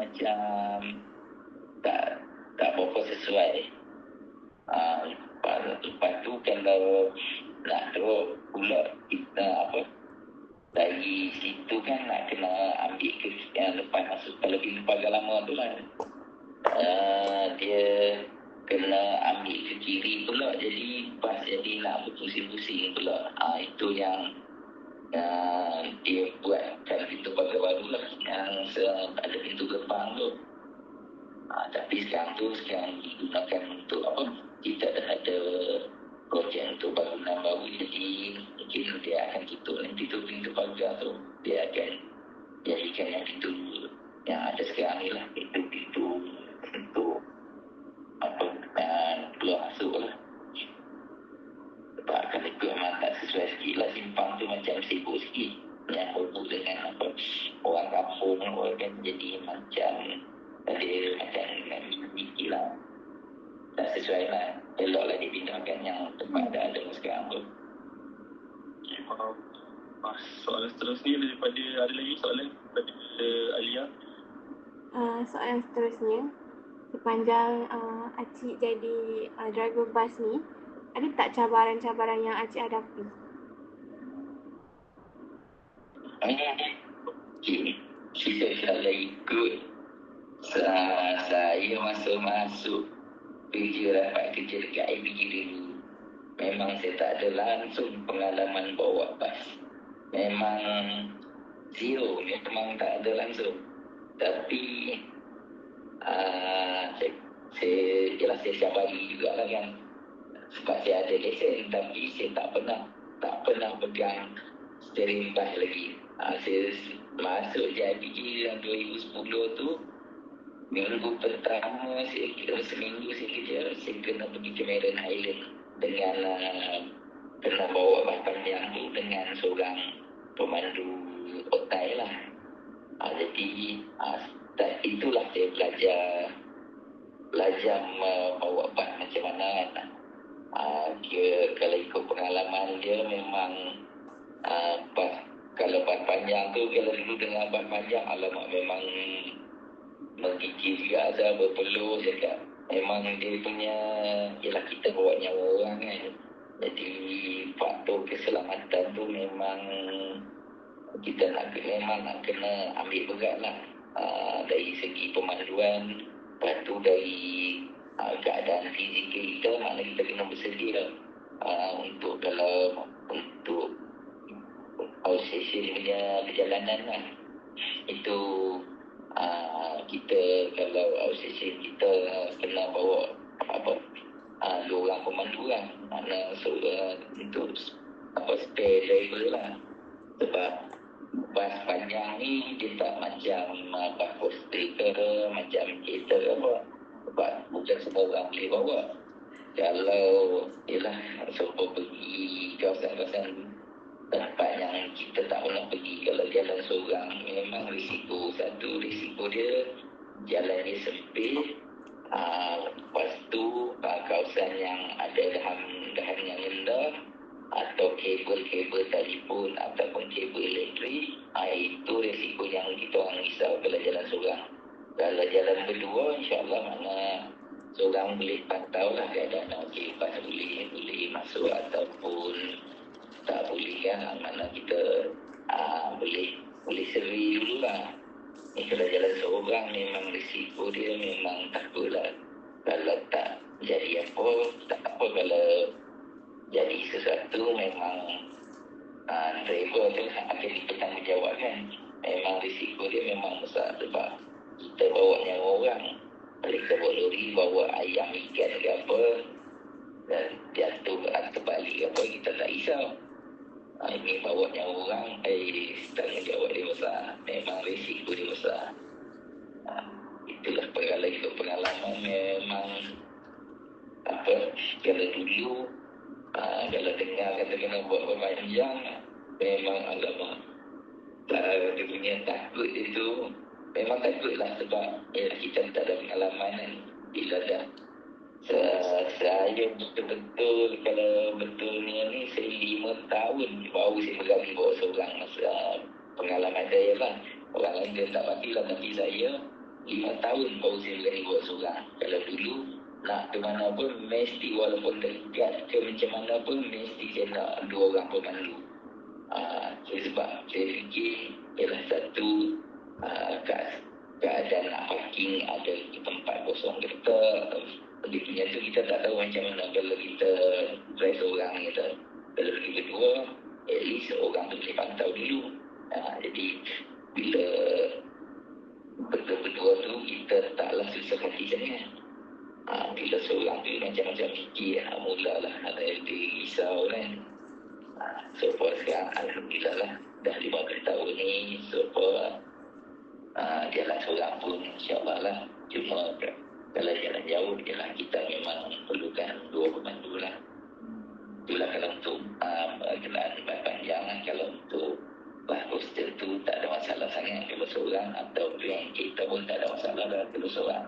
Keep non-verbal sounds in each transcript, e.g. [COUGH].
macam tak tak berapa sesuai. Ah, lepas, lepas tu kalau nak terus pula kita apa dari situ kan nak kena ambil ke yang lepas masuk kalau pergi pagar lama tu lah uh, dia kena ambil ke kiri pula jadi pas jadi nak berpusing-pusing pula uh, itu yang uh, dia buatkan pintu pagar baru lah. Yang ada pintu gerbang tu. Uh, tapi sekarang tu sekarang digunakan untuk apa? Kita dah ada projek untuk bangunan baru. Jadi mungkin dia akan tutup nanti tu pintu pagar tu. Dia akan jadikan yang pintu yang ada sekarang ni lah. Itu pintu sesuai lah. Eloklah dipindahkan yang tempat dah ada sekarang tu okay, faham. Ah, soalan seterusnya daripada ada lagi soalan daripada Alia? Uh, soalan seterusnya. Sepanjang uh, Acik jadi uh, driver bas ni ada tak cabaran-cabaran yang Acik hadapi? Okay. Kita salah ikut saya masuk-masuk kerja dapat kerja dekat IPG dulu. Memang saya tak ada langsung pengalaman bawa bas. Memang zero memang tak ada langsung. Tapi uh, saya, saya saya siap bagi juga lah kan. Sebab saya ada lesen tapi saya tak pernah tak pernah pegang steering bas lagi. Uh, saya masuk je IPG dalam 2010 tu Minggu pertama kira seminggu saya kerja saya kena pergi ke Marin Island dengan uh, kena bawa bas panjang tu dengan seorang pemandu otai lah. Uh, jadi uh, itulah saya belajar belajar uh, bawa bas macam mana kan. Uh, dia, kalau ikut pengalaman dia memang uh, bas kalau bas panjang tu kalau dulu dengan bas panjang alamak memang menggigil juga Azhar berpeluh cakap memang dia punya ialah kita bawa nyawa orang kan. Jadi faktor keselamatan tu memang kita nak memang nak kena ambil berat lah uh, dari segi pemanduan lepas tu dari uh, keadaan fizikal kita mana kita kena bersedia uh, untuk kalau untuk outstation punya perjalanan lah. Itu uh, kita kalau outstation kita kena bawa apa uh, dua orang pemandu lah. Mana so, uh, untuk apa spare driver lah. Sebab bas panjang ni dia tak macam uh, bas poster ke macam kereta ke apa. Sebab bukan semua orang boleh bawa. Kalau ialah suruh pergi kawasan-kawasan tempat yang kita tak pernah pergi. Kalau jalan seorang memang risiko. Satu risiko dia jalan dia sempit. Uh, lepas tu uh, kawasan yang ada dahan, dahan yang rendah atau kabel-kabel telefon ataupun kabel elektrik uh, itu risiko yang kita orang risau kalau jalan seorang. Kalau jalan berdua insyaAllah mana seorang boleh pantau lah keadaan. Pas boleh boleh masuk ataupun tak boleh kan mana kita uh, boleh boleh seri dulu lah ni kalau jalan seorang memang risiko dia memang takut lah kalau tak jadi apa tak apa. Kalau jadi sesuatu memang uh, driver tu akan dipertanggungjawabkan memang risiko dia memang besar sebab kita bawa nyawa orang. Kalau kita bawa lori bawa ayam ikan ke apa dan jatuh atau balik apa kita tak risau ini bawa nyawa orang eh tanggungjawab dia besar. Memang risiko dia besar. Ha, itulah pengalaman itu pengalaman memang apa kalau dulu ha, kalau dengar kata kena buat perpanjang memang alamak tak dia punya takut itu memang takut lah sebab ya, kita tak ada pengalaman kan bila dah saya betul-betul kalau betulnya ni saya lima tahun baru saya berani bawa seorang masa pengalaman saya lah orang lain dia tak pasti lah tapi saya lima tahun baru saya berani buat seorang. Kalau dulu nak ke mana pun mesti walaupun dekat ke macam mana pun mesti saya nak dua orang pemandu. Uh, sebab saya fikir ialah satu uh, keadaan nak parking ada tempat kosong kita lebih punya tu kita tak tahu macam mana kalau kita drive seorang kita kalau pergi kedua at least orang tu boleh pantau dulu. Uh, jadi bila berdua-berdua tu kita taklah susah hati sangat uh, bila seorang tu macam-macam fikir uh, mulalah ada yang risau kan. Uh, so far sekarang Alhamdulillah lah dah 15 tahun ni so far uh, jalan seorang pun insyaAllah lah. Cuma kalau jalan jauh jalan kita memang perlukan dua pemandu lah itulah kalau untuk um, kenaan panjang lah kalau untuk bah hostel tu tak ada masalah sangat kalau seorang atau yang kita pun tak ada masalah lah kalau seorang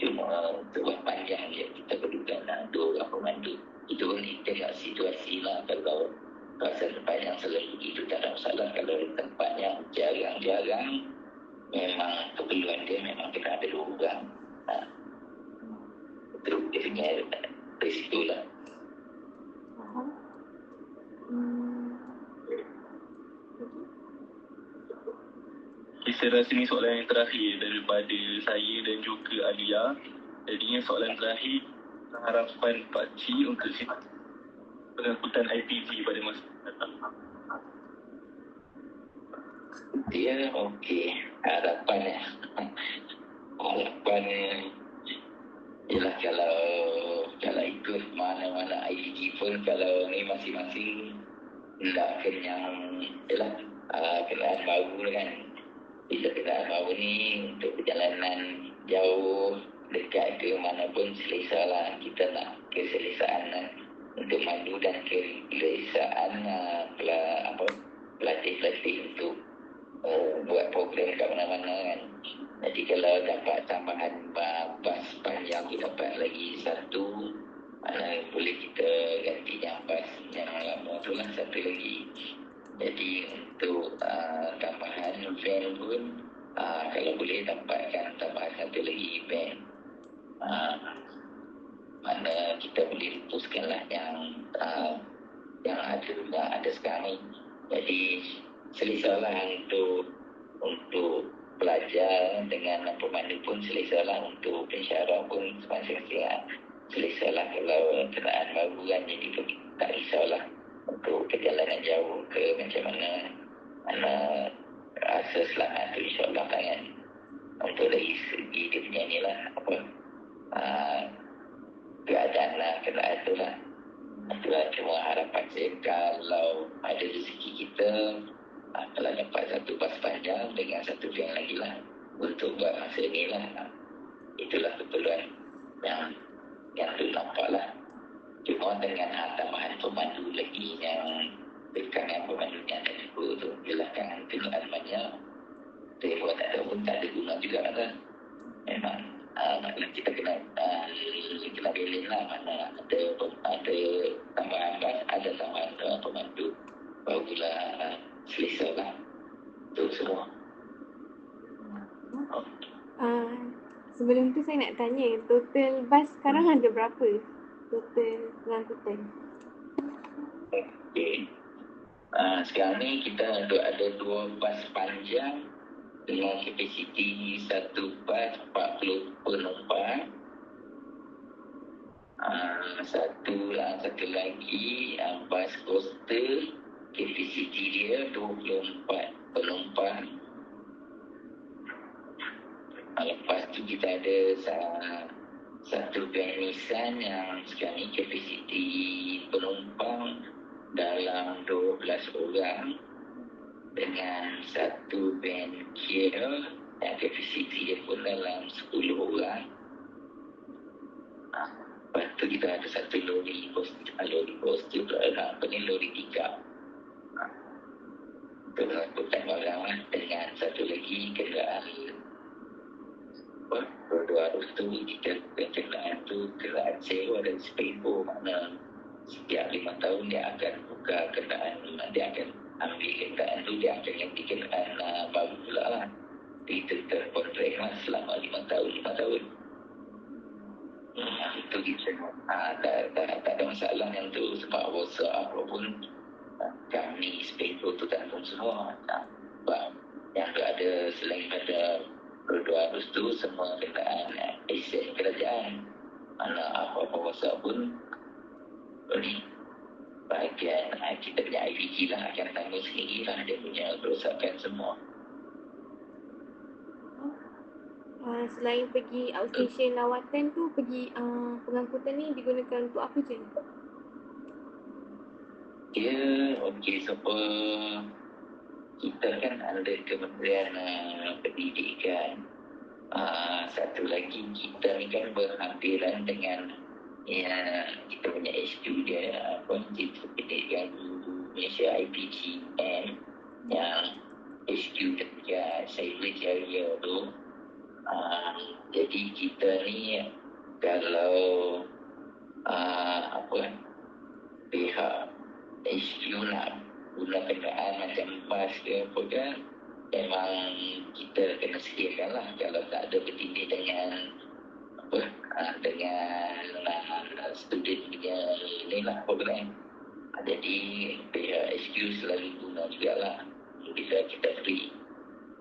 cuma untuk bah panjang je kita perlukan lah, dua orang pemandu itu pun tengok situasi lah kalau kawasan tempat yang selalu itu tak ada masalah kalau tempat yang jarang-jarang memang keperluan dia memang kena ada dua orang ha. itu dia punya risiko lah saya rasa ni soalan yang terakhir daripada saya dan juga Alia. Jadinya soalan terakhir, harapan Pak Cik untuk pengangkutan IPG pada masa datang. Ya, okey. Harapan ya. [LAUGHS] Harapan ialah kalau ikut mana-mana IPG pun kalau ni masing-masing tak kenyang ialah uh, kenaan baru kan. Bila kenaan baru ni untuk perjalanan jauh dekat ke mana pun selesa lah. Kita nak keselesaan lah. Untuk mandu dan keselesaan uh, apa pelatih-pelatih untuk uh, buat program kat mana-mana kan. Jadi kalau dapat tambahan bas panjang kita dapat lagi satu mana boleh kita ganti yang bas yang lama tu lah satu lagi. Jadi untuk uh, tambahan van pun uh, kalau boleh dapatkan tambahan satu lagi van uh, mana kita boleh lah yang uh, yang ada yang ada sekarang ni. Jadi selesa lah untuk untuk pelajar dengan pemandu pun selesa lah untuk pensyarah pun semasa-masa selesa lah kalau kenaan baru kan jadi tak risaulah untuk perjalanan jauh ke macam mana. Mana rasa selamat tu insyaAllah kan untuk dari segi dia punya ni lah apa uh, keadaan lah kenaan tu lah. Itulah cuma harapan saya kalau ada rezeki kita uh, kalau dapat satu pas panjang dengan satu yang lagi lah untuk buat masa ni lah. Itulah keperluan yang yang tu nampak lah. Cuma dengan tambahan pemandu lagi yang dengan pemandu yang ada juga tu. Jelaskan kenderaan banyak saya pun tak tahu pun tak ada guna juga kan. Memang uh, kita kena uh, kena bilin lah mana ada ada tambahan bas ada tambahan uh, pemandu. Barulah uh, selesa lah. Tu semua. Uh, sebelum tu saya nak tanya total bas sekarang ada berapa total pengangkutan? Okey. Uh, sekarang ni kita ada dua bas panjang dengan kapasiti satu bas 40 penumpang. Uh, satu lah, satu lagi uh, bas coaster kapasiti dia 24 penumpang. Uh, lepas tu kita ada uh, satu van Nissan yang sekarang ni kapasiti penumpang dalam 12 orang dengan satu van Kia yang kapasiti dia pun dalam 10 orang. Lepas tu kita ada satu lori poster, lori poster pula apa ni lori tiga. Mengangkutkan barang lah dengan satu lagi kenderaan apa dua harus tu kita kecelakaan tu kecelakaan sewa dan sepeko makna setiap lima tahun dia akan buka kendaraan dia akan ambil kendaraan tu dia akan ganti kendaraan uh, baru pula lah kita terkontrak lah selama lima tahun lima tahun. Hmm, itu kita ha, tak, tak, tak, ada masalah yang tu. Sebab bosa pun uh, kami sepeko tu tak semua tak sebab yang ada selain pada berdua harus tu semua kenderaan aset kerajaan. Mana apa-apa WhatsApp pun boleh bahagian ah, kita punya IVG lah akan tanggung sendiri lah dia punya kerosakan semua. Uh, selain pergi outstation lawatan tu, pergi uh, pengangkutan ni digunakan untuk apa je? Ya, okey siapa kita kan ada Kementerian uh, Pendidikan. Uh, satu lagi kita ni kan berhampiran dengan ya, kita punya HQ dia apa Institut Pendidikan Malaysia IPGN yang HQ dekat Cyber Jaya tu Uh, jadi kita ni kalau uh, apa pihak HQ nak guna kenderaan macam bas ke apa ke memang kita kena sediakan lah. Kalau tak ada bertindih dengan apa uh, dengan uh, student punya ni lah program jadi pihak HQ selalu guna jugalah. Bisa kita free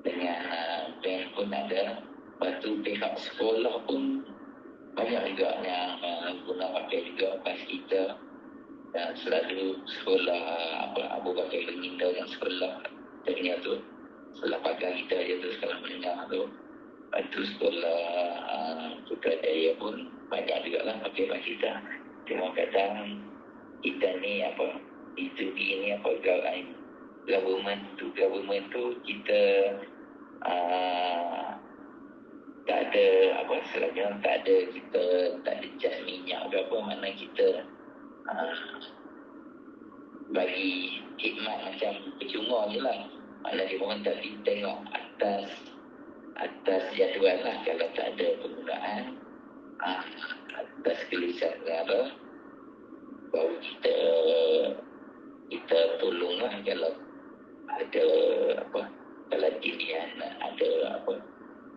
dengan uh, bank pun ada. Lepas tu pihak sekolah pun banyak juga yang uh, guna pakai juga pas kita dan selalu sekolah apa Abu Bakar Baginda yang sekolah. Ternyata tu sekolah pakai kita je tu sekolah menengah tu. Lepas tu sekolah uh, Putrajaya pun banyak juga lah pakai pas kita. Cuma kadang kita ni apa itu ini apa government tu government tu kita uh, tak ada apa selagi tak ada kita tak ada jas minyak ke apa mana kita bagi khidmat macam percuma je lah. Mana dia orang tak tengok atas atas jadual lah. Kalau tak ada penggunaan uh, atas kelisan negara baru kita kita tolong lah kalau ada apa kalau dilihat ada apa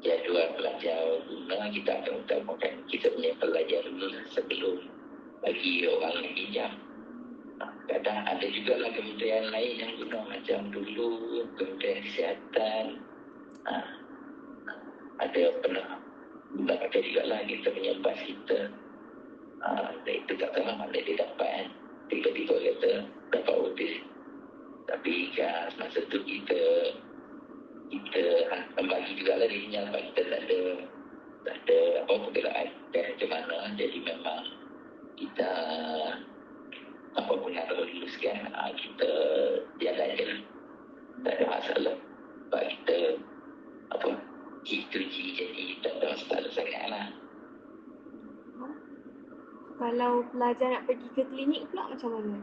jadual pelajar guna kita akan utamakan kita punya pelajar dulu sebelum bagi orang yang pinjam. Kadang ada juga lah kementerian lain yang guna macam dulu kementerian kesihatan. Ha, ada pernah guna pakai juga lah kita punya bas kita. Ha, dan itu tak tahu mana dia dapat kan. Tiba-tiba kata dapat otis. Tapi kan masa tu kita kita bagi juga lah dirinya sebab kita tak ada tak ada apa pergerak dan macam mana jadi memang kita apa pun yang perlu diluluskan ah, kita jalan je lah. Tak ada masalah. Sebab kita apa G2G jadi tak ada masalah sangat lah. Kalau pelajar nak pergi ke klinik pula macam mana?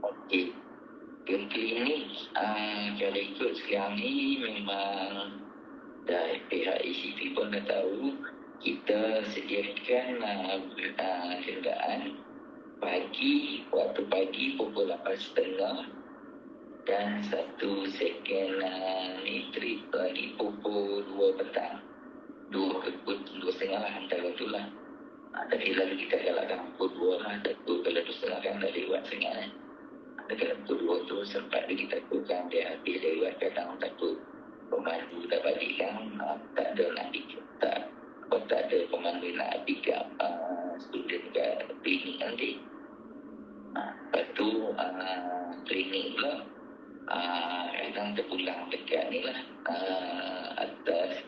Okey, ke klinik uh, kalau ikut sekarang ni memang dah pihak ECP pun dah tahu kita sediakan uh, uh, kenderaan pagi waktu pagi pukul 8.30 dan satu second uh, ni trip lagi pukul 2 petang. Dua pukul dua setengah lah antara tu lah. Uh, tapi lalu kita galakkan pukul 2 lah dan kalau dua setengah kan dah lewat sangat kan. Dekat kedua tu sempat dia takutkan dia habis lewat kadang takut pemandu tak balik kan uh, tak ada nak nanti uh, lepas tu uh, klinik pula uh, kadang terpulang dekat ni lah uh, atas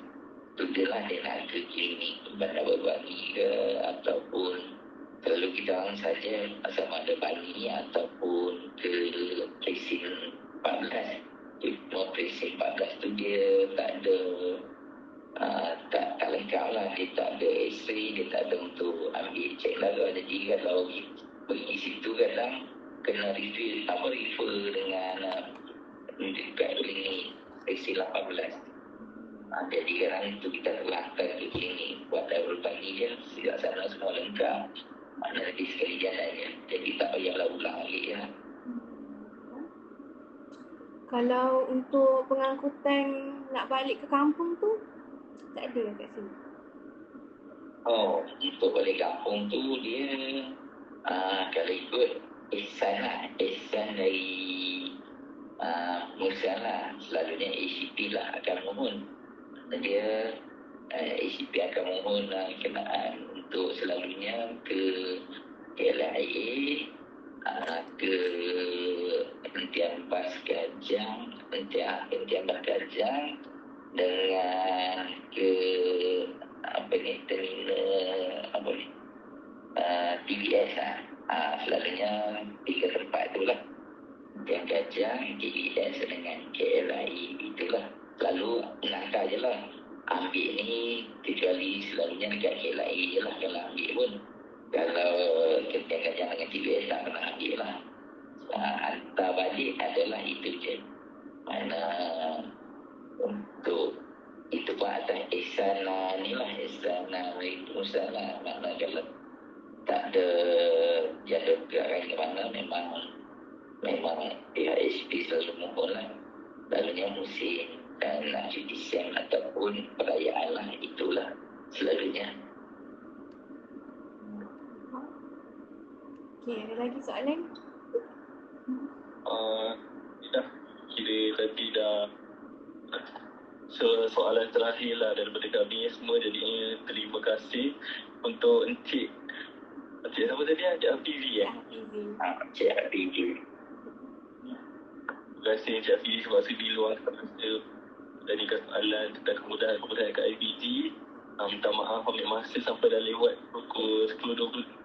tu dia lah dia nak ke klinik bandar berbangi ke ataupun kalau kita orang saja sama ada bani ataupun itu kita keluarkan ke klinik buat level pagi je sejak sana semua lengkap. Mana lagi sekali jalannya jadi tak payahlah ulang lagi ya. Kalau untuk pengangkutan nak balik ke kampung tu tak ada kat sini? Oh, untuk balik kampung tu dia uh, kalau ikut ihsan lah, ihsan dari uh, Musa lah, selalunya ACP lah akan mohon. Dia uh, ACP akan mohon kenaan untuk selalunya ke KLIA, uh, ke hentian bas Gajang, hentian, hentian bas Gajang dengan ke apa ni terminal apa ni uh, TBS lah. Uh, selalunya tiga tempat tu lah. Yang Gajah, TBS dengan KLI itulah. Lalu nakal je lah. Ambil ni kecuali selalunya dekat KLI je lah kalau ambil pun. Kalau kita Gajah dengan TBS tak pernah ambil lah. Uh, hantar balik adalah itu je. Mana untuk itu pun atas ihsan lah ni lah ihsan lah itu lah mana kalau tak ada jadual pergerakan ke mana memang memang pihak HP selalu mohon lah lalunya musim dan uh, cuti siang ataupun perayaan lah itulah selalunya Okey, ada lagi soalan? Uh, dah kira tadi dah So, soalan terakhir lah daripada kami semua jadinya terima kasih untuk Encik Encik siapa tadi? Encik Hafizi eh? Easy. uh, Cik Hafizi Terima kasih Encik Hafizi sebab sudi luangkan masa Jadikan soalan tentang kemudahan-kemudahan kat IBG uh, Minta maaf ambil masa sampai dah lewat pukul 10.20